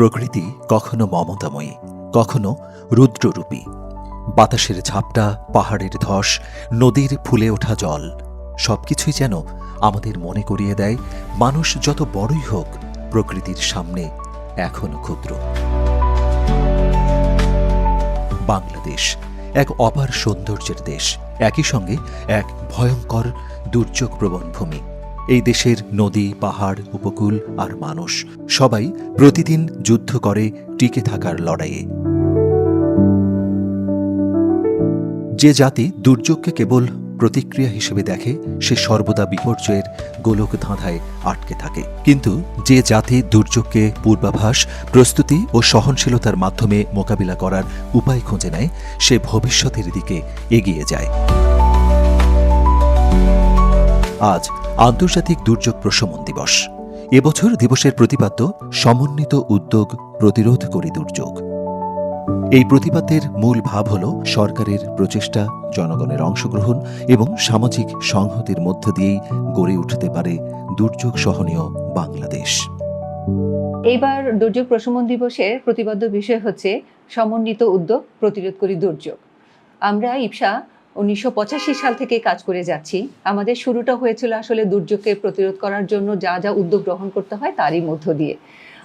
প্রকৃতি কখনো মমতাময়ী, কখনো রুদ্ররূপী। বাতাসের ঝাপটা, পাহাড়ের ধস, নদীর ফুলে ওঠা জল, সবকিছুই যেন আমাদের মনে করিয়ে দেয়, মানুষ যত বড়ই হোক, প্রকৃতির সামনে এখনও ক্ষুদ্র। বাংলাদেশ, এক অপার সৌন্দর্যের দেশ, একই সঙ্গে এক ভয়ঙ্কর দুর্যোগ প্রবণ ভূমি। এই দেশের নদী, পাহাড়, উপকূল আর মানুষ সবাই প্রতিদিন যুদ্ধ করে টিকে থাকার লড়াইয়ে। যে জাতি দুর্যোগকে কেবল প্রতিক্রিয়া হিসেবে দেখে, সে সর্বদা বিপর্যয়ের গোলক ধাঁধায় আটকে থাকে। কিন্তু যে জাতি দুর্যোগকে পূর্বাভাস, প্রস্তুতি ও সহনশীলতার মাধ্যমে মোকাবিলা করার উপায় খুঁজে নেয়, সে ভবিষ্যতের দিকে এগিয়ে যায়। আজ আন্তর্জাতিক দুর্যোগ প্রশমন দিবস। এবছর দিবসের প্রতিপাদ্য, সমন্বিত উদ্যোগ, প্রতিরোধ করি দুর্যোগ। এই প্রতিপাদ্যের মূল ভাব হল সরকারের প্রচেষ্টা, জনগণের অংশগ্রহণ এবং সামাজিক সংহতির মধ্য দিয়েই গড়ে উঠতে পারে দুর্যোগ সহনীয় বাংলাদেশ। এইবার দুর্যোগ প্রশমন দিবসের প্রতিপাদ্য বিষয় হচ্ছে সমন্বিত উদ্যোগ, প্রতিরোধ করি দুর্যোগ। আমরা ইপসা উনিশশো পঁচাশি সাল থেকে কাজ করে যাচ্ছি। আমাদের শুরুটা হয়েছিল আসলে দুর্যোগকে প্রতিরোধ করার জন্য যা যা উদ্যোগ গ্রহণ করতে হয় তারই মধ্য দিয়ে।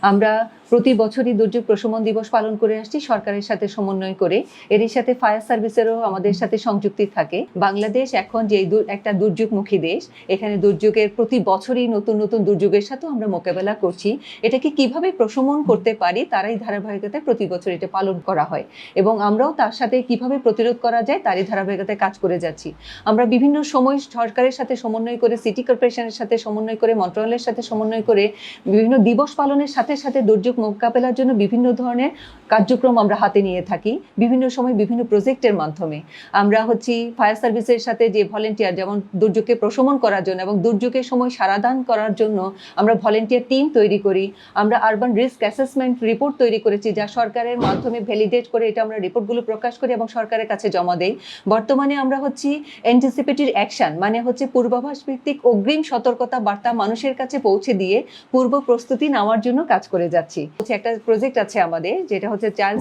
আমরা প্রতি বছরই দুর্যোগ প্রশমন দিবস পালন করে আসছি, সরকারের সাথে সমন্বয় করে। এরই সাথে ফায়ার সার্ভিসেরও আমাদের সাথে সংযুক্তি থাকে। বাংলাদেশ এখন যে একটা দুর্যোগমুখী দেশ, এখানে দুর্যোগের প্রতি বছরই নতুন নতুন দুর্যোগের সাথেও আমরা মোকাবেলা করছি। এটাকে কীভাবে প্রশমন করতে পারি, তারই ধারাবাহিকতায় প্রতি বছর এটা পালন করা হয়। এবং আমরাও তার সাথে কীভাবে প্রতিরোধ করা যায়, তারই ধারাবাহিকতায় কাজ করে যাচ্ছি। আমরা বিভিন্ন সময় সরকারের সাথে সমন্বয় করে, সিটি কর্পোরেশনের সাথে সমন্বয় করে, মন্ত্রণালয়ের সাথে সমন্বয় করে বিভিন্ন দিবস পালনের সাথে সাথে দুর্যোগ মোকাবেলার জন্য বিভিন্ন ধরনের কার্যক্রম আমরা হাতে নিয়ে থাকি, বিভিন্ন সময় বিভিন্ন প্রজেক্টের মাধ্যমে। আমরা হচ্ছি ফায়ার সার্ভিসের সাথে যে ভলেন্টিয়ার, যেমন দুর্যোগকে প্রশমন করার জন্য এবং দুর্যোগের সময় সারাদান করার জন্য আমরা ভলেন্টিয়ার টিম তৈরি করি। আমরা আরবান রিস্ক অ্যাসেসমেন্ট রিপোর্ট তৈরি করেছি যা সরকারের মাধ্যমে ভ্যালিডেট করে এটা আমরা রিপোর্টগুলো প্রকাশ করি এবং সরকারের কাছে জমা দেই। বর্তমানে আমরা হচ্ছি অ্যান্টিসিপেটরি অ্যাকশন মানে হচ্ছে পূর্বাভাস ভিত্তিক অগ্রিম সতর্কতা বার্তা মানুষের কাছে পৌঁছে দিয়ে পূর্ব প্রস্তুতি নেওয়ার জন্য কাজ করে যাচ্ছি। হচ্ছে একটা প্রজেক্ট আছে আমাদের, যেটা হচ্ছে চাইল্ড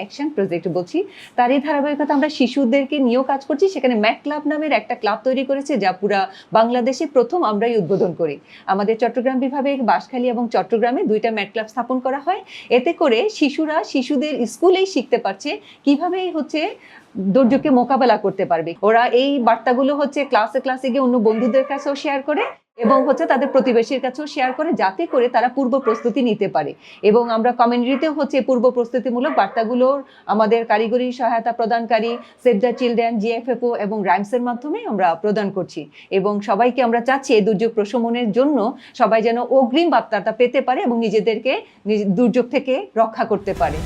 অ্যাকশন প্রজেক্ট বলছি। তারই ধারাবাহিকতা আমরা শিশুদেরকে নিয়েও কাজ করছি, সেখানে ম্যাক ক্লাব নামের একটা ক্লাব তৈরি করেছে, যা পুরা বাংলাদেশে প্রথম আমরাই উদ্বোধন করি। আমাদের চট্টগ্রাম বিভাগে বাঁশখালী এবং চট্টগ্রামে দুইটা ম্যাট ক্লাব স্থাপন করা হয়। এতে করে শিশুরা শিশুদের স্কুলেই শিখতে পারছে কীভাবে হচ্ছে দুর্যোগকে মোকাবেলা করতে পারবে। ওরা এই বার্তাগুলো হচ্ছে ক্লাসে ক্লাসে গিয়ে অন্য বন্ধুদের কাছেও শেয়ার করে এবং হচ্ছে তাদের প্রতিবেশীর কাছেও শেয়ার করে যাতে করে তারা পূর্ব প্রস্তুতি নিতে পারে। এবং আমরা কমিউনিটিতেও হচ্ছে পূর্ব প্রস্তুতিমূলক বার্তাগুলোর আমাদের কারিগরি সহায়তা প্রদানকারী সেভ দ্য চিলড্রেন জিএফএফও এবং রাইমসের মাধ্যমে আমরা প্রদান করছি। এবং সবাইকে আমরা চাচ্ছি এই দুর্যোগ প্রশমনের জন্য সবাই যেন অগ্রিম বার্তাটা পেতে পারে এবং নিজেদেরকে নিজ- দুর্যোগ থেকে রক্ষা করতে পারে।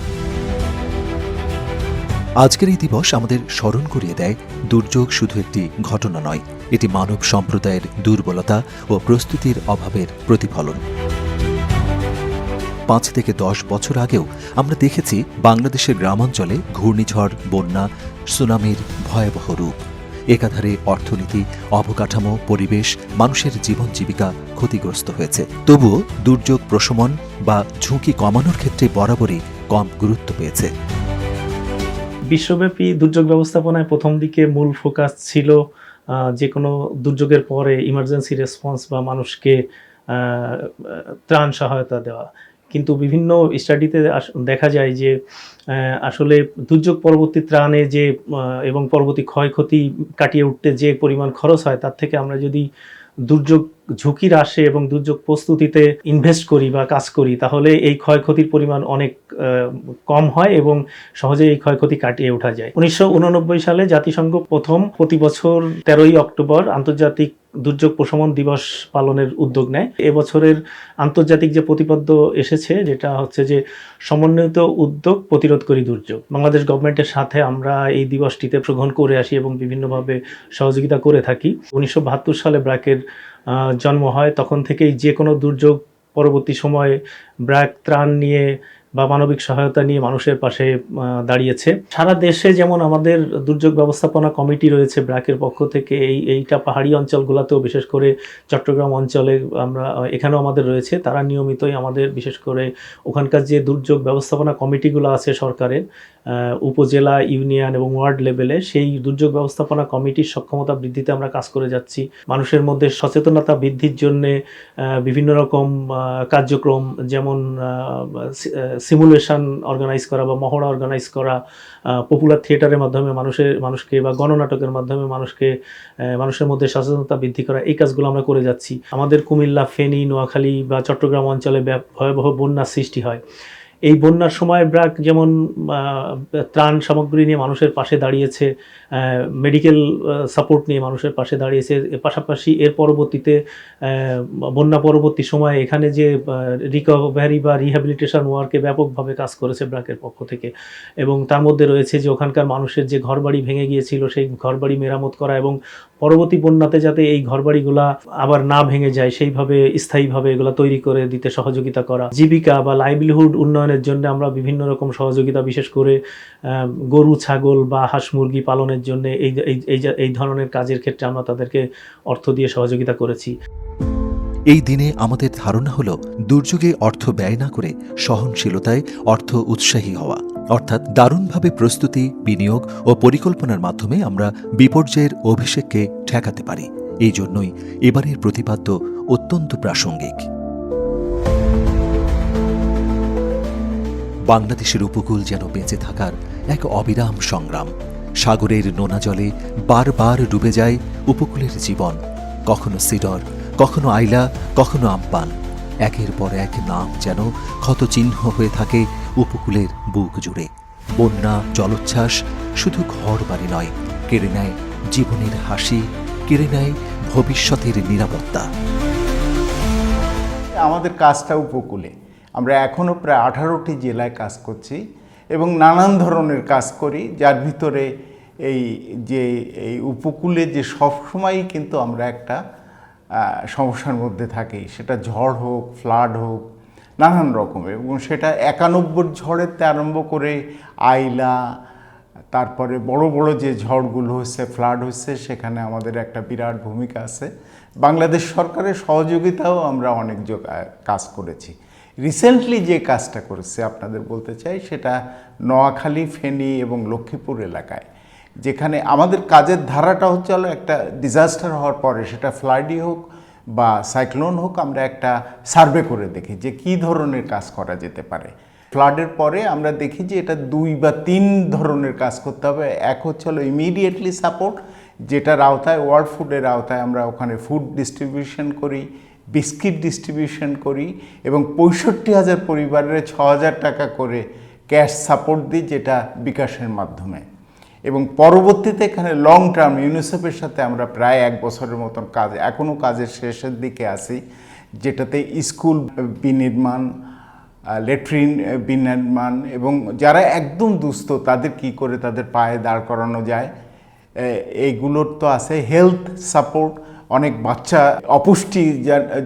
আজকের এই দিবস আমাদের স্মরণ করিয়ে দেয়, দুর্যোগ শুধু একটি ঘটনা নয় এটি মানব সম্প্রদায়ের দুর্বলতা ও প্রস্তুতির অভাবের প্রতিফলন। পাঁচ থেকে দশ বছর আগেও আমরা দেখেছি বাংলাদেশের গ্রামাঞ্চলে ঘূর্ণিঝড়, বন্যা, সুনামির ভয়াবহ রূপ। একাধারে অর্থনীতি, অবকাঠামো, পরিবেশ, মানুষের জীবন জীবিকা ক্ষতিগ্রস্ত হয়েছে। তবুও দুর্যোগ প্রশমন বা ঝুঁকি কমানোর ক্ষেত্রে বরাবরই কম গুরুত্ব পেয়েছে। বিশ্বব্যাপী দুর্যোগ ব্যবস্থাপনায় প্রথম দিকে মূল ফোকাস ছিল যে কোনো দুর্যোগের পরে ইমার্জেন্সি রেসপন্স বা মানুষকে ত্রাণ সহায়তা দেওয়া। কিন্তু বিভিন্ন স্টাডিতে দেখা যায় যে আসলে দুর্যোগ পরবর্তী ত্রাণে যে এবং পরবর্তী ক্ষয়ক্ষতি কাটিয়ে উঠতে যে পরিমাণ খরচ হয়, তার থেকে আমরা যদি দুর্যোগ ঝুঁকি হ্রাসে এবং দুর্যোগ প্রস্তুতিতে ইনভেস্ট করি বা কাজ করি, তাহলে এই ক্ষয়ক্ষতির পরিমাণ অনেক কম হয় এবং সহজে এই ক্ষয়ক্ষতি কাটিয়ে ওঠা যায়। উনিশশো উননব্বই সালে জাতিসংঘ প্রথম প্রতি বছর তেরোই অক্টোবর আন্তর্জাতিক দুর্যোগ প্রশমন দিবস পালনের উদ্যোগ নেয়। এবছরের আন্তর্জাতিক যে প্রতিপাদ্য এসেছে, যেটা হচ্ছে যে সমন্বিত উদ্যোগ প্রতিরোধ করি দুর্যোগ। বাংলাদেশ গভর্নমেন্টের সাথে আমরা এই দিবসটিতে গ্রহণ করে আসি এবং বিভিন্নভাবে সহযোগিতা করে থাকি। উনিশশো বাহাত্তর সালে ব্র্যাকের জন্ম হয় তখন থেকেই যে কোনো দুর্যোগ পরবর্তী সময়ে ব্র্যাক ত্রাণ নিয়ে বা মানবিক সহায়তা নিয়ে মানুষের পাশে দাঁড়িয়েছে। সারা দেশে যেমন আমাদের দুর্যোগ ব্যবস্থাপনা কমিটি রয়েছে ব্র্যাকের পক্ষ থেকে, এই, এইটা পাহাড়ি অঞ্চলগুলোতেও বিশেষ করে চট্টগ্রাম অঞ্চলে, আমরা এখানেও আমাদের রয়েছে। তারা নিয়মিতই আমাদের, বিশেষ করে ওখানকার যে দুর্যোগ ব্যবস্থাপনা কমিটিগুলো আছে সরকারের উপজেলা, ইউনিয়ন এবং ওয়ার্ড লেভেলে, সেই দুর্যোগ ব্যবস্থাপনা কমিটির সক্ষমতা বৃদ্ধিতে আমরা কাজ করে যাচ্ছি। মানুষের মধ্যে সচেতনতা বৃদ্ধির জন্যে বিভিন্ন রকম কার্যক্রম, যেমন সিমুলেশন অর্গানাইজ করা বা মহড়া অর্গানাইজ করা পপুলার থিয়েটারের মাধ্যমে মানুষের মানুষকে বা গণনাটকের মাধ্যমে মানুষকে মানুষের মধ্যে সচেতনতা বৃদ্ধি করা, এই কাজগুলো আমরা করে যাচ্ছি। আমাদের কুমিল্লা, ফেনী, নোয়াখালী বা চট্টগ্রাম অঞ্চলে ভয়াবহ বন্যার সৃষ্টি হয়। এই বন্যার সময় ব্র্যাক যেমন ত্রাণ সামগ্রী নিয়ে মানুষের পাশে দাঁড়িয়েছে মেডিকেল সাপোর্ট নিয়ে মানুষের পাশে দাঁড়িয়েছে। পাশাপাশি এর পরবর্তীতে বন্যা পরবর্তী সময়ে এখানে যে রিকভারি বা রিহ্যাবিলিটেশন ওয়ার্কে ব্যাপকভাবে কাজ করেছে ব্র্যাকের পক্ষ থেকে। এবং তার মধ্যে রয়েছে যে, ওখানকার মানুষের যে ঘরবাড়ি ভেঙে গিয়েছিল, সেই ঘরবাড়ি মেরামত করা এবং পরবর্তী বন্যাতে যাতে এই ঘরবাড়িগুলা আবার না ভেঙে যায়, সেইভাবে স্থায়ীভাবে এগুলো তৈরি করে দিতে সহযোগিতা করা। জীবিকা বা লাইভলিহুড উন্নয়নের জন্য আমরা বিভিন্ন রকম সহযোগিতা, বিশেষ করে গরু, ছাগল বা হাঁস মুরগি পালনের জন্য এই এই এই ধরনের কাজের ক্ষেত্রে আমরা তাদেরকে অর্থ দিয়ে সহযোগিতা করেছি। এই দিনে আমাদের ধারণা হল, দুর্যোগে অর্থ ব্যয় না করে সহনশীলতায় অর্থ উৎসাহী হওয়া। অর্থাৎ দারুণভাবে প্রস্তুতি, বিনিয়োগ ও পরিকল্পনার মাধ্যমে আমরা বিপর্যয়ের অভিষেককে ঠেকাতে পারি। এই জন্যই এবারের প্রতিপাদ্য অত্যন্ত প্রাসঙ্গিক। বাংলাদেশের উপকূল যেন বেঁচে থাকার এক অবিরাম সংগ্রাম। সাগরের নোনা জলে বারবার ডুবে যায় উপকূলের জীবন, কখনো সিডর, কখনো আইলা, কখনো আমপান। একের পর এক নাম যেন ক্ষতচিহ্ন হয়ে থাকে উপকূলের বুক জুড়ে। বন্যা, জলোচ্ছ্বাস শুধু ঘর বাড়ি নয়, কেড়ে নেয় জীবনের হাসি, কেড়ে নেয় ভবিষ্যতের নিরাপত্তা। আমাদের কাজটা উপকূলে। আমরা এখনও প্রায় আঠারোটি জেলায় কাজ করছি। এবং নানান ধরনের কাজ করি, যার ভিতরে এই যে, এই উপকূলে যে সবসময়ই কিন্তু আমরা একটা সমস্যার মধ্যে থাকি। সেটা ঝড় হোক, ফ্লাড হোক, নানান রকমের। এবং সেটা একানব্বই ঝড়ের আরম্ভ করে আইলা, তারপরে বড় বড় যে ঝড়গুলো হচ্ছে, ফ্লাড হচ্ছে, সেখানে আমাদের একটা বিরাট ভূমিকা আছে। বাংলাদেশ সরকারের সহযোগিতাও আমরা অনেক কাজ করেছি। রিসেন্টলি যে কাজটা করেছে, আপনাদের বলতে চাই, সেটা নোয়াখালী, ফেনী এবং লক্ষ্মীপুর এলাকায়। যেখানে আমাদের কাজের ধারাটা হচ্ছে হলো একটা ডিজাস্টার হওয়ার পরে, সেটা ফ্লাডই হোক বা সাইক্লোন হোক, আমরা একটা সার্ভে করে দেখি যে কী ধরনের কাজ করা যেতে পারে। ফ্লাডের পরে আমরা দেখি যে এটা দুই বা তিন ধরনের কাজ করতে হবে। এক হচ্ছে হলো ইমিডিয়েটলি সাপোর্ট যেটার আওতায় ওয়ার্ল্ড ফুডের আওতায় আমরা ওখানে ফুড ডিস্ট্রিবিউশন করি। বিস্কিট ডিস্ট্রিবিউশন করি এবং পঁয়ষট্টি হাজার পরিবারের ছ হাজার টাকা করে ক্যাশ সাপোর্ট দিই যেটা বিকাশের মাধ্যমে। এবং পরবর্তীতে এখানে লং টার্ম ইউনিসেফের সাথে আমরা প্রায় এক বছরের মতন কাজ এখনও কাজের শেষের দিকে আসি যেটাতে স্কুল বিনির্মাণ লেট্রিন বিনির্মাণ এবং যারা একদম দুস্থ, তাদের কি করে তাদের পায়ে দাঁড় করানো যায়? এইগুলোর তো আছে হেলথ সাপোর্ট অনেক বাচ্চা অপুষ্টি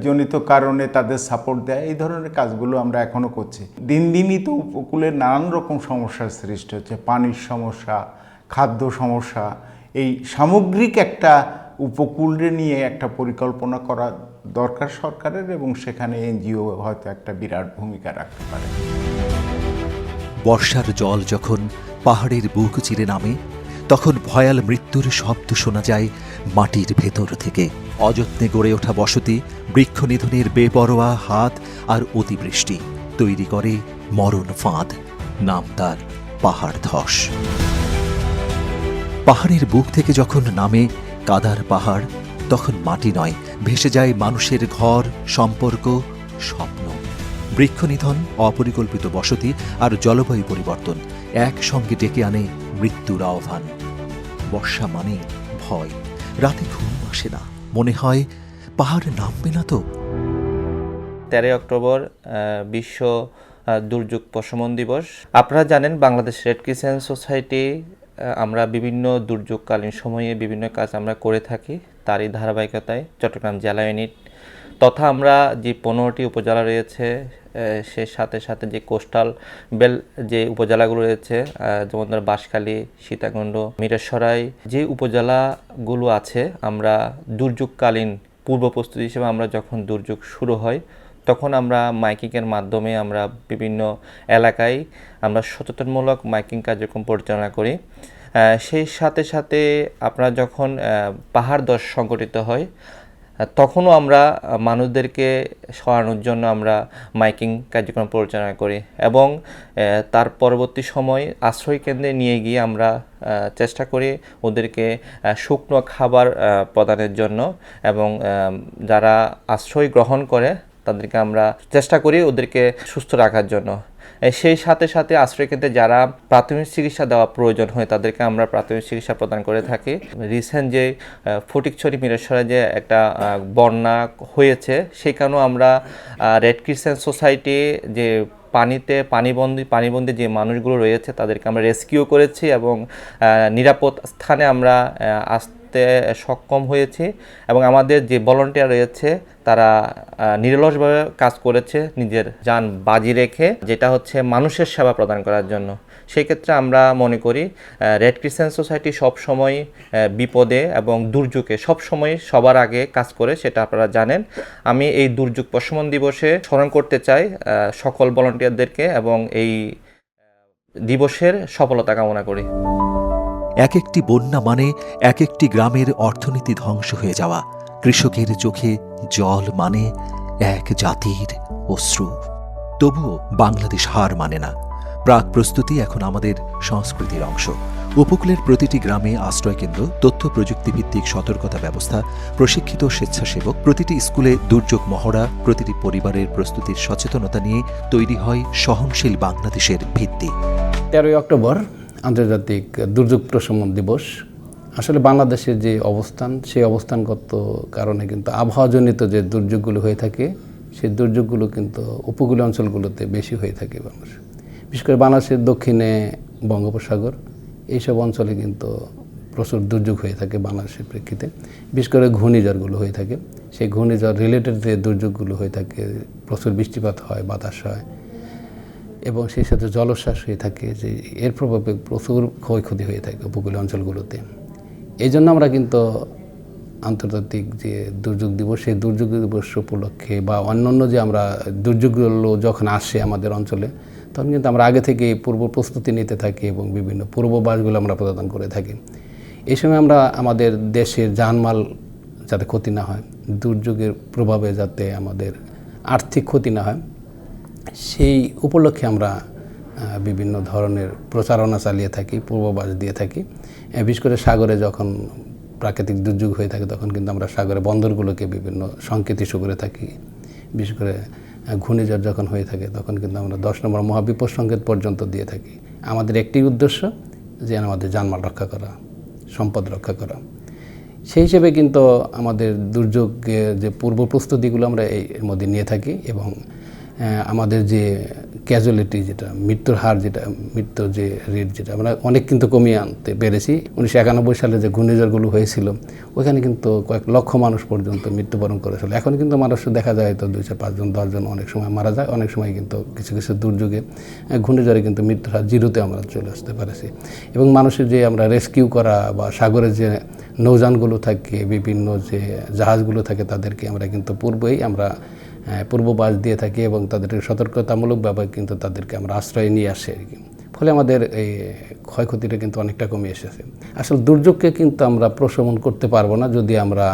জনিত কারণে তাদের সাপোর্ট দেয়। এই ধরনের কাজগুলো আমরা এখনও করছি। দিন দিনই তো উপকূলের নানান রকম সমস্যার সৃষ্টি হচ্ছে। পানির সমস্যা, খাদ্য সমস্যা, এই সামগ্রিক একটা উপকূলে নিয়ে একটা পরিকল্পনা করা দরকার সরকারের এবং সেখানে এনজিও হয়তো একটা বিরাট ভূমিকা রাখতে পারে। বর্ষার জল যখন পাহাড়ের বুক চিরে নামে তখন ভয়াল মৃত্যুর শব্দ শোনা যায় মাটির ভেতর থেকে। অযত্নে গড়ে ওঠা বসতি বৃক্ষ নিধনের বেপরোয়া হাত আর অতিবৃষ্টি তৈরি করে মরণ ফাঁদ, নাম তার পাহাড় ধস। পাহাড়ের বুক থেকে যখন নামে কাদার পাহাড়, তখন মাটি নয়, ভেসে যায় মানুষের ঘর, সম্পর্ক, স্বপ্ন। বৃক্ষনিধন, অপরিকল্পিত বসতি আর জলবায়ু পরিবর্তন একসঙ্গে ডেকে আনে মৃত্যুর আহ্বান। বর্ষা মানে ভয়। রাতে ঘুম আসে না। মনে হয় পাহাড় নামবে না তো? তেরোই অক্টোবর বিশ্ব দুর্যোগ প্রশমন দিবস। আপনারা জানেন বাংলাদেশ রেড ক্রিসেন্ট সোসাইটি আমরা বিভিন্ন দুর্যোগকালীন সময়ে বিভিন্ন কাজ আমরা করে থাকি। তারই ধারাবাহিকতায় চট্টগ্রাম জেলা ইউনিট তথা আমরা যে পনেরোটি উপজেলা রয়েছে সে সাথে সাথে যে কোস্টাল বেল যে উপজেলাগুলো রয়েছে যেমন ধর বাঁশখালী, সীতাকুণ্ড, মিরেশ্বরাই, যে উপজেলাগুলো আছে, আমরা দুর্যোগকালীন পূর্ব প্রস্তুতি হিসেবে আমরা যখন দুর্যোগ শুরু হয়, তখন আমরা মাইকিংয়ের মাধ্যমে আমরা বিভিন্ন এলাকায় আমরা সচেতনমূলক মাইকিং কার্যক্রম পরিচালনা করি। সেই সাথে সাথে আপনারা যখন পাহাড় দশ সংগঠিত হয় তখনও আমরা মানুষদেরকে সরানোর জন্য আমরা মাইকিং কার্যক্রম পরিচালনা করি এবং তার পরবর্তী সময় আশ্রয় কেন্দ্রে নিয়ে গিয়ে আমরা চেষ্টা করি ওদেরকে শুকনো খাবার প্রদানের জন্য এবং যারা আশ্রয় গ্রহণ করে তাদেরকে আমরা চেষ্টা করি ওদেরকে সুস্থ রাখার জন্য। সেই সাথে সাথে আশ্রয়কেন্দ্রে যারা প্রাথমিক চিকিৎসা দেওয়া প্রয়োজন হয় তাদেরকে আমরা প্রাথমিক চিকিৎসা প্রদান করে থাকি। রিসেন্ট যে ফটিকছড়ি মিরেশ্বরে যে একটা বন্যা হয়েছে সেখানেও আমরা রেড ক্রিসেন্ট সোসাইটি যে পানিতে পানিবন্দী পানিবন্দী যে মানুষগুলো রয়েছে তাদেরকে আমরা রেস্কিউ করেছি এবং নিরাপদ স্থানে আমরা আহ, আসতে সক্ষম হয়েছি এবং আমাদের যে ভলান্টিয়ার রয়েছে, তারা নিরলসভাবে কাজ করেছে নিজের যান বাজি রেখে, যেটা হচ্ছে মানুষের সেবা প্রদান করার জন্য। সেই ক্ষেত্রে আমরা মনে করি রেড ক্রিসেন্ট সোসাইটি সবসময় বিপদে এবং দুর্যোগে সবসময় সবার আগে কাজ করে, সেটা আপনারা জানেন। আমি এই দুর্যোগ প্রশমন দিবসে স্মরণ করতে চাই সকল ভলান্টিয়ারদেরকে এবং এই দিবসের সফলতা কামনা করি। এক একটি বন্যা মানে এক একটি গ্রামের অর্থনীতি ধ্বংস হয়ে যাওয়া। কৃষকের চোখে জল মানে এক জাতির অশ্রু। তবুও বাংলাদেশ হার মানে না। প্রাক প্রস্তুতি এখন আমাদের সংস্কৃতির অংশ। উপকূলের প্রতিটি গ্রামে আশ্রয়কেন্দ্র তথ্য প্রযুক্তিভিত্তিক সতর্কতা ব্যবস্থা, প্রশিক্ষিত স্বেচ্ছাসেবক, প্রতিটি স্কুলে দুর্যোগ মহড়া, প্রতিটি পরিবারের প্রস্তুতির সচেতনতা নিয়ে তৈরি হয় সহনশীল বাংলাদেশের ভিত্তি। তেরোই অক্টোবর আন্তর্জাতিক দুর্যোগ প্রশমন দিবস। আসলে বাংলাদেশের যে অবস্থান, সেই অবস্থানগত কারণে কিন্তু আবহাওয়াজনিত যে দুর্যোগগুলো হয়ে থাকে, সেই দুর্যোগগুলো কিন্তু উপকূলীয় অঞ্চলগুলোতে বেশি হয়ে থাকে মানুষ বিশেষ করে বাংলাদেশের দক্ষিণে বঙ্গোপসাগর, এইসব অঞ্চলে কিন্তু প্রচুর দুর্যোগ হয়ে থাকে বাংলাদেশের প্রেক্ষিতে। বিশেষ করে ঘূর্ণিঝড়গুলো হয়ে থাকে। সেই ঘূর্ণিঝড় রিলেটেড যে দুর্যোগগুলো হয়ে থাকে, প্রচুর বৃষ্টিপাত হয়, বাতাস হয় এবং সেই সাথে জলোচ্ছ্বাস হয়ে থাকে যে এর প্রভাবে প্রচুর ক্ষয়ক্ষতি হয়ে থাকে উপকূলীয় অঞ্চলগুলোতে। এই জন্য আমরা কিন্তু আন্তর্জাতিক যে দুর্যোগ দিবস, সেই দুর্যোগ দিবস উপলক্ষে বা অন্যান্য যে আমরা দুর্যোগগুলো যখন আসে আমাদের অঞ্চলে, তখন কিন্তু আমরা আগে থেকে পূর্ব প্রস্তুতি নিতে থাকি এবং বিভিন্ন পূর্ববাসগুলো আমরা প্রদান করে থাকি। এই সময় আমরা আমাদের দেশের জানমাল যাতে ক্ষতি না হয়, দুর্যোগের প্রভাবে যাতে আমাদের আর্থিক ক্ষতি না হয় সেই উপলক্ষে আমরা বিভিন্ন ধরনের প্রচারণা চালিয়ে থাকি পূর্বাভাস দিয়ে থাকি। বিশেষ করে সাগরে যখন প্রাকৃতিক দুর্যোগ হয়ে থাকে, তখন কিন্তু আমরা সাগরে বন্দরগুলোকে বিভিন্ন সংকেত ইস্যু করে থাকি। বিশেষ করে ঘূর্ণিঝড় যখন হয়ে থাকে, তখন কিন্তু আমরা দশ নম্বর মহাবিপদ সংকেত পর্যন্ত দিয়ে থাকি। আমাদের একটি উদ্দেশ্য যে আমাদের জানমাল রক্ষা করা, সম্পদ রক্ষা করা। সেই হিসেবে কিন্তু আমাদের দুর্যোগের যে পূর্ব প্রস্তুতিগুলো আমরা এর মধ্যে নিয়ে থাকি এবং আমাদের যে ক্যাজুয়ালিটি যেটা, মৃত্যুর হার যেটা, মৃত্যুর যে রেট যেটা, আমরা অনেক কিন্তু কমিয়ে আনতে পেরেছি। উনিশশো একানব্বই সালে যে ঘূর্ণিঝড়গুলো হয়েছিল ওইখানে কিন্তু কয়েক লক্ষ মানুষ পর্যন্ত মৃত্যুবরণ করেছিল। এখন কিন্তু মানুষ দেখা যায় তো দুইশো পাঁচজন দশজন অনেক সময় মারা যায়, অনেক সময় কিন্তু কিছু কিছু দুর্যোগে ঘূর্ণিঝড়ে কিন্তু মৃত্যুর হার জিরোতে আমরা চলে আসতে পারেছি। এবং মানুষের যে আমরা রেস্কিউ করা বা সাগরের যে নৌযানগুলো থাকে, বিভিন্ন যে জাহাজগুলো থাকে, তাদেরকে আমরা কিন্তু পূর্বেই আমরা পূর্ববাস দিয়ে থাকি এবং তাদেরকে সতর্কতামূলকভাবে কিন্তু তাদেরকে আমরা আশ্রয় নিয়ে আসি আর কি। ফলে আমাদের এই ক্ষয়ক্ষতিটা কিন্তু অনেকটা কমে এসেছে। আসলে দুর্যোগকে কিন্তু আমরা প্রশমন করতে পারব না যদি আমরা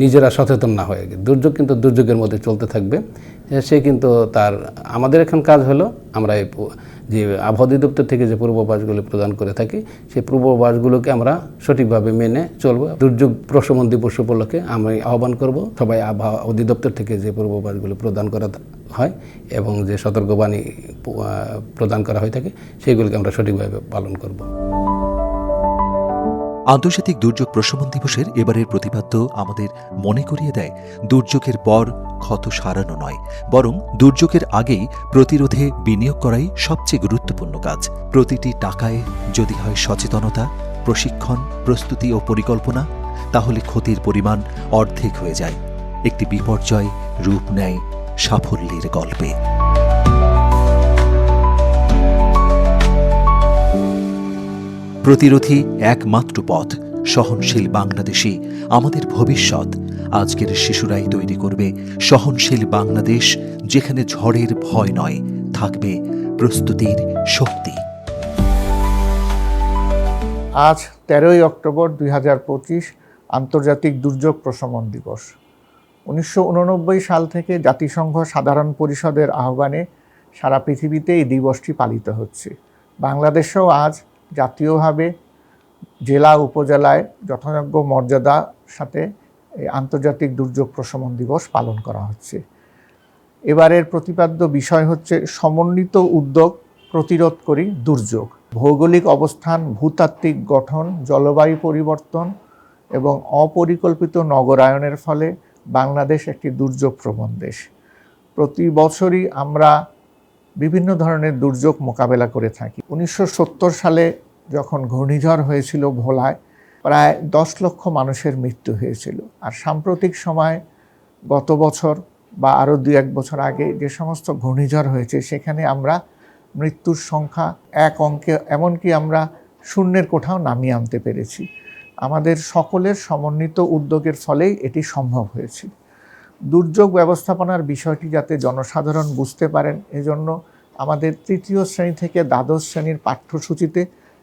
নিজেরা সচেতন না হয়ে গেছি দুর্যোগ কিন্তু দুর্যোগের মধ্যে চলতে থাকবে। সে কিন্তু তার, আমাদের এখন কাজ হলো আমরা এই যে আবহাওয়া অধিদপ্তর থেকে যে পূর্বাভাসগুলো প্রদান করে থাকি, সেই পূর্বাভাসগুলোকে আমরা সঠিকভাবে মেনে চলবো। দুর্যোগ প্রশমন দিবস উপলক্ষে আমি আহ্বান করব সবাই আবহাওয়া অধিদপ্তর থেকে যে পূর্বাভাসগুলো প্রদান করা হয় এবং যে সতর্কবাণী প্রদান করা হয়ে থাকে সেইগুলোকে আমরা সঠিকভাবে পালন করব। আন্তর্জাতিক দুর্যোগ প্রশমন দিবসের এবারের প্রতিপাদ্য আমাদের মনে করিয়ে দেয়, দুর্যোগের পর ক্ষত সারানো নয়, বরং দুর্যোগের আগেই প্রতিরোধে বিনিয়োগ করাই সবচেয়ে গুরুত্বপূর্ণ কাজ। প্রতিটি টাকায় যদি হয় সচেতনতা, প্রশিক্ষণ, প্রস্তুতি ও পরিকল্পনা, তাহলে ক্ষতির পরিমাণ অর্ধেক হয়ে যায়। একটি বিপর্যয় রূপ নেয় সাফল্যের গল্পে। প্রতিরোধী একমাত্র পথ, সহনশীল বাংলাদেশী আমাদের ভবিষ্যৎ। আজকের শিশুরাই তৈরি করবে সহনশীল বাংলাদেশ, যেখানে ঝড়ের ভয় নয়, থাকবে প্রস্তুতির শক্তি। আজ তেরোই অক্টোবর দুই হাজার পঁচিশ, আন্তর্জাতিক দুর্যোগ প্রশমন দিবস। উনিশশো উননব্বই সাল থেকে জাতিসংঘ সাধারণ পরিষদের আহ্বানে সারা পৃথিবীতে এই দিবসটি পালিত হচ্ছে। বাংলাদেশেও আজ জাতীয়ভাবে জেলা, উপজেলায় যথাযোগ্য মর্যাদার সাথে এই আন্তর্জাতিক দুর্যোগ প্রশমন দিবস পালন করা হচ্ছে। এবারের প্রতিপাদ্য বিষয় হচ্ছে সমন্বিত উদ্যোগ প্রতিরোধ করি দুর্যোগ। ভৌগোলিক অবস্থান, ভূতাত্ত্বিক গঠন, জলবায়ু পরিবর্তন এবং অপরিকল্পিত নগরায়নের ফলে বাংলাদেশ একটি দুর্যোগ প্রবণ দেশ। প্রতি বছরই আমরা বিভিন্ন ধরনের দুর্যোগ মোকাবেলা করে থাকি। উনিশশো সত্তর সালে যখন ঘূর্ণিঝড় হয়েছিল ভোলায়, প্রায় দশ লক্ষ মানুষের মৃত্যু হয়েছিল। আর সাম্প্রতিক সময় গত বছর বা আরও দু এক বছর আগে যে সমস্ত ঘূর্ণিঝড় হয়েছে, সেখানে আমরা মৃত্যুর সংখ্যা এক অঙ্কে, এমনকি আমরা শূন্যের কোঠাও নামিয়ে আনতে পেরেছি। আমাদের সকলের সমন্বিত উদ্যোগের ফলেই এটি সম্ভব হয়েছে দুর্যোগ ব্যবস্থাপনার বিষয়টি যাতে জনসাধারণ বুঝতে পারেন, এজন্য আমাদের তৃতীয় শ্রেণি থেকে দ্বাদশ শ্রেণির পাঠ্যসূচিতে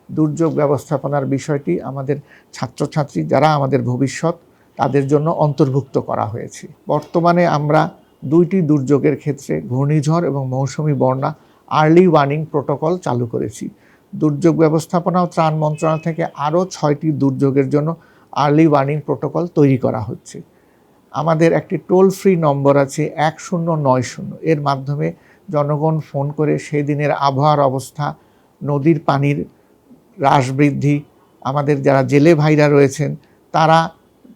দুর্যোগ ব্যবস্থাপনার বিষয়টি আমাদের ছাত্রছাত্রী যারা আমাদের ভবিষ্যৎ, তাদের জন্য অন্তর্ভুক্ত করা হয়েছে। বর্তমানে আমরা দুইটি দুর্যোগের ক্ষেত্রে ঘূর্ণিঝড় এবং মৌসুমি বন্যা আর্লি ওয়ার্নিং প্রোটোকল চালু করেছি। দুর্যোগ ব্যবস্থাপনা ও ত্রাণ মন্ত্রণালয় থেকে আরও ছয়টি দুর্যোগের জন্য আর্লি ওয়ার্নিং প্রোটোকল তৈরি করা হচ্ছে। আমাদের একটি টোল ফ্রি নম্বর আছে এক শূন্য নয় শূন্য। এর মাধ্যমে জনগণ ফোন করে সেই দিনের আবহাওয়ার অবস্থা, নদীর পানির হ্রাস বৃদ্ধি, আমাদের যারা জেলে ভাইরা রয়েছেন, তারা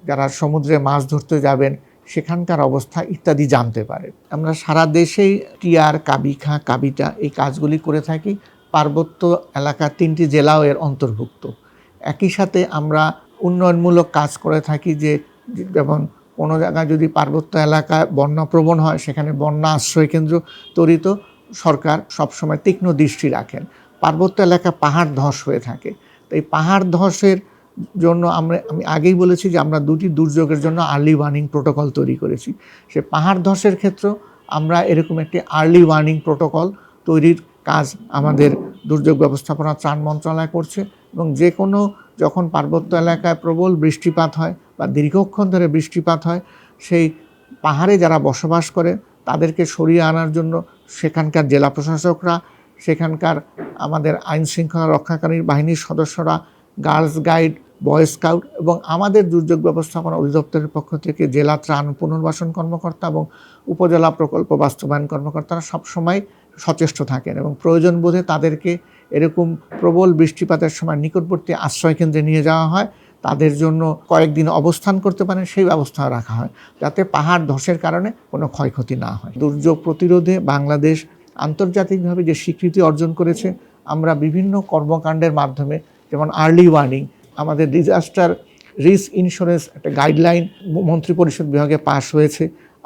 যারা সমুদ্রে মাছ ধরতে যাবেন, সেখানকার অবস্থা ইত্যাদি জানতে পারে। আমরা সারা দেশেই টিয়ার, কাবিখা, কাবিটা এই কাজগুলি করে থাকি। পার্বত্য এলাকার তিনটি জেলাও এর অন্তর্ভুক্ত। একই সাথে আমরা উন্নয়নমূলক কাজ করে থাকি যে, যেমন কোনো জায়গায় যদি পার্বত্য এলাকায় বন্যাপ্রবণ হয়, সেখানে বন্যা আশ্রয় কেন্দ্র তৈরিত সরকার সবসময় তীক্ষ্ণ দৃষ্টি রাখেন। পার্বত্য এলাকা পাহাড় ধস হয়ে থাকে। তো এই পাহাড় ধসের জন্য আমরা, আমি আগেই বলেছি যে আমরা দুটি দুর্যোগের জন্য আর্লি ওয়ার্নিং প্রোটোকল তৈরি করেছি। সে পাহাড় ধসের ক্ষেত্রেও আমরা এরকম একটি আর্লি ওয়ার্নিং প্রোটোকল তৈরির কাজ আমাদের দুর্যোগ ব্যবস্থাপনা ত্রাণ মন্ত্রণালয় করছে এবং যে কোনো যখন পার্বত্য এলাকায় প্রবল বৃষ্টিপাত হয় বা দীর্ঘক্ষণ ধরে বৃষ্টিপাত হয়, সেই পাহাড়ে যারা বসবাস করে, তাদেরকে সরিয়ে আনার জন্য সেখানকার জেলা প্রশাসকরা, সেখানকার আমাদের আইন শৃঙ্খলা রক্ষাকারী বাহিনীর সদস্যরা, গার্লস গাইড, বয় স্কাউট এবং আমাদের দুর্যোগ ব্যবস্থাপনা অধিদপ্তরের পক্ষ থেকে জেলা ত্রাণ পুনর্বাসন কর্মকর্তা এবং উপজেলা প্রকল্প বাস্তবায়ন কর্মকর্তারা সবসময় সচেষ্ট থাকেন এবং প্রয়োজন বোধে তাদেরকে এরকম প্রবল বৃষ্টিপাতের সময় নিকটবর্তী আশ্রয়কেন্দ্রে নিয়ে যাওয়া হয়। তাদের জন্য কয়েকদিন অবস্থান করতে পারেন, সেই ব্যবস্থা রাখা হয় যাতে পাহাড় ধসের কারণে কোনো ক্ষয়ক্ষতি না হয়। দুর্যোগ প্রতিরোধে বাংলাদেশ আন্তর্জাতিকভাবে যে স্বীকৃতি অর্জন করেছে, আমরা বিভিন্ন কর্মকাণ্ডের মাধ্যমে, যেমন আর্লি ওয়ার্নিং আমাদের ডিজাস্টার রিস্ক ইন্স্যুরেন্স একটা গাইডলাইন মন্ত্রিপরিষদ বিভাগে পাশ হয়েছে।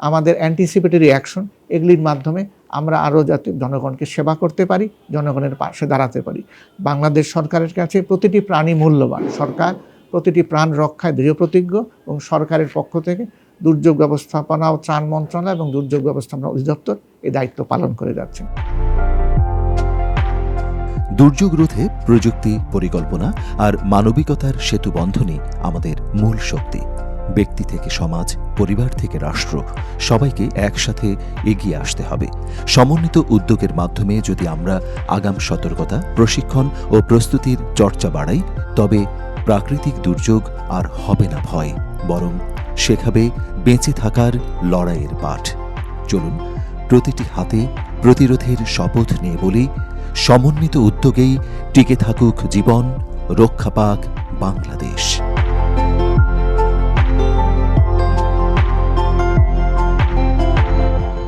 আমাদের অ্যান্টিসিপেটরি অ্যাকশন এগুলির মাধ্যমে আমরা আরও যাতে জনগণকে সেবা করতে পারি, জনগণের পাশে দাঁড়াতে পারি। বাংলাদেশ সরকারের কাছে প্রতিটি প্রাণী মূল্যবান। সরকার প্রতিটি প্রাণ রক্ষায় দৃঢ় প্রতিজ্ঞ এবং সরকারের পক্ষ থেকে দুর্যোগ ব্যবস্থাপনা ও ত্রাণ মন্ত্রণালয় এবং দুর্যোগ ব্যবস্থাপনা অধিদপ্তর এই দায়িত্ব পালন করে যাচ্ছেন দুর্যোগ রোধে প্রযুক্তি, পরিকল্পনা আর মানবিকতার সেতু বন্ধনই আমাদের মূল শক্তি। ব্যক্তি থেকে সমাজ, পরিবার থেকে রাষ্ট্র, সবাইকে একসাথে এগিয়ে আসতে হবে। সমন্বিত উদ্যোগের মাধ্যমে যদি আমরা আগাম সতর্কতা, প্রশিক্ষণ ও প্রস্তুতির চর্চা বাড়াই, তবে প্রাকৃতিক দুর্যোগ আর হবে না ভয়, বরং শেখাবে বেঁচে থাকার লড়াইয়ের পাঠ। চলুন, প্রতিটি হাতে প্রতিরোধের শপথ নিয়ে বলি, সমন্বিত উদ্যোগেই টিকে থাকুক জীবন, রক্ষা পাক বাংলাদেশ।